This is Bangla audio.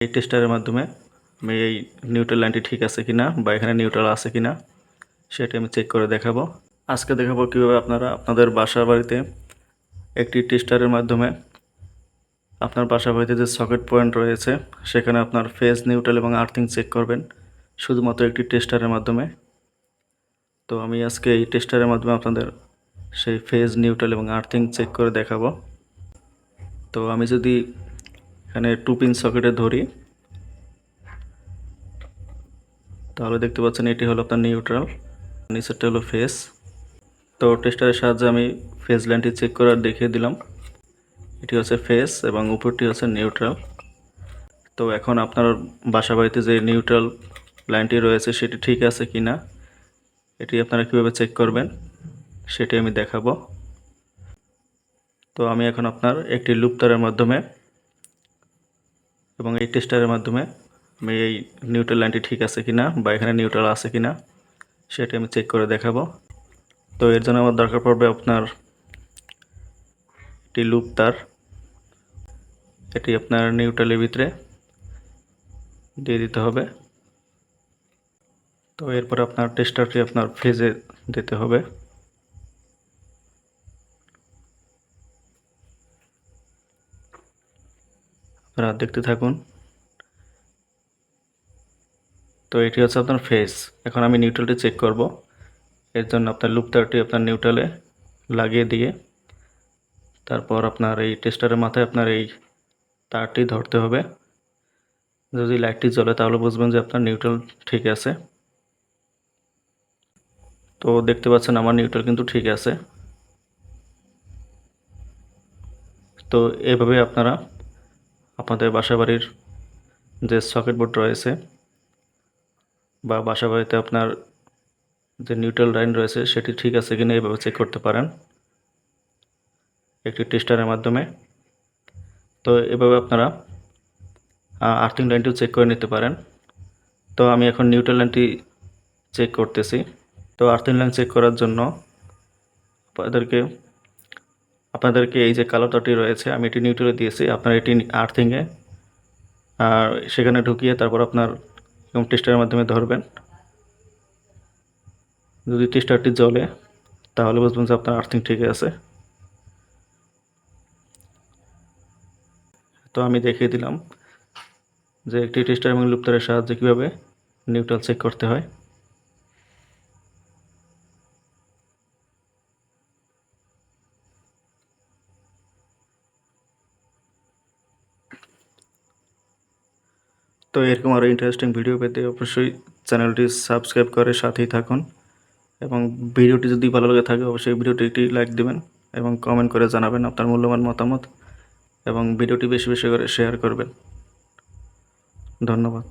এই টেস্টারের মাধ্যমে আমি এই নিউট্রাল লাইনটি ঠিক আছে কিনা বা এখানে নিউট্রাল আছে কিনা সেটা আমি চেক করে দেখাবো। আজকে দেখাবো কীভাবে আপনারা আপনাদের বাসা বাড়িতে একটি টেস্টারের মাধ্যমে আপনার বাসা বাড়িতে যে সকেট পয়েন্ট রয়েছে, সেখানে আপনার ফেজ নিউট্রাল এবং আর্থিং চেক করবেন, শুধুমাত্র একটি টেস্টারের মাধ্যমে। তো আমি আজকে এই টেস্টারের মাধ্যমে আপনাদের সেই ফেজ নিউট্রাল এবং আর্থিং চেক করে দেখাবো। তো আমি যদি এখানে টু পিন সকেটে ধরি। তাহলে দেখতে পাচ্ছেন এটি হলো আপনার নিউট্রাল নিচেরটা হলো ফেস তো টেস্টারের সাহায্যে আমি ফেস লাইনটি চেক করে দেখিয়ে দিলাম। এটি হচ্ছে ফেস এবং উপরটি হচ্ছে নিউট্রাল তো এখন আপনার বাসা বাড়িতে যে নিউট্রাল লাইনটি রয়েছে সেটি ঠিক আছে কি না, এটি আপনারা কীভাবে চেক করবেন, সেটি আমি দেখাবো। তো আমি এখন আপনার একটি লুপতারের মাধ্যমে এবং এই টেস্টারের মাধ্যমে আমি এই নিউট্রাল লাইনটি ঠিক আছে কিনা বা এখানে নিউট্রাল আছে কিনা সেটি আমি চেক করে দেখাবো। তো এর জন্য আমার দরকার পড়বে আপনার একটি লুপ তার। এটি আপনার নিউট্রালের ভিতরে দিয়ে দিতে হবে। তো এরপর আপনার টেস্টারটি আপনার ফেজে দিতে হবে। আপনারা দেখতে থাকুন। তো এটি হচ্ছে আপনার ফেস এখন আমি নিউট্রালটি চেক করব। এর জন্য আপনার লুপ তারটি আপনার নিউট্রালে লাগিয়ে দিয়ে তারপর আপনার এই টেস্টারের মাথায় আপনার এই তারটি ধরতে হবে। যদি লাইটটি জ্বলে তাহলে বুঝবেন যে আপনার নিউট্রাল ঠিক আছে। তো দেখতে পাচ্ছেন আমার নিউট্রাল কিন্তু ঠিক আছে। তো এভাবে আপনারা আপনাদের বাসা বাড়ির যে সকেট বোর্ড রয়েছে বা বাসা বাড়িতে আপনার যে নিউট্রাল লাইন রয়েছে, সেটি ঠিক আছে কিনা এভাবে চেক করতে পারেন। একটি টেস্টারের মাধ্যমে। তো এভাবে আপনারা আর্থিং লাইনটিও চেক করে নিতে পারেন। তো আমি এখন নিউট্রাল লাইনটি চেক করতেছি। তো আর্থিং লাইন চেক করার জন্য আপনাদেরকে আপনাদেরকে এই যে কালো তারটি রয়েছে, আমি এটি নিউট্রালে দিয়েছি। আপনার এটি আর্থিংয়ে আর সেখানে ঢুকিয়ে তারপর আপনার এবং টেস্টারের মাধ্যমে ধরবেন। যদি টেস্টারটি জ্বলে, তাহলে বুঝবেন যে আপনার আর্থিং ঠিক আছে। তো আমি দেখিয়ে দিলাম যে একটি টেস্টার এবং লুপ্তারের সাহায্যে কীভাবে নিউট্রাল চেক করতে হয়। তো এরকম আরও ইন্টারেস্টিং ভিডিও পেতে অবশ্যই চ্যানেলটি সাবস্ক্রাইব করে সাথেই থাকুন এবং ভিডিওটি যদি ভালো লাগে থাকে অবশ্যই ভিডিওটি একটি লাইক দেবেন এবং কমেন্ট করে জানাবেন আপনার মূল্যবান মতামত এবং ভিডিওটি বেশি বেশি করে শেয়ার করবেন। ধন্যবাদ।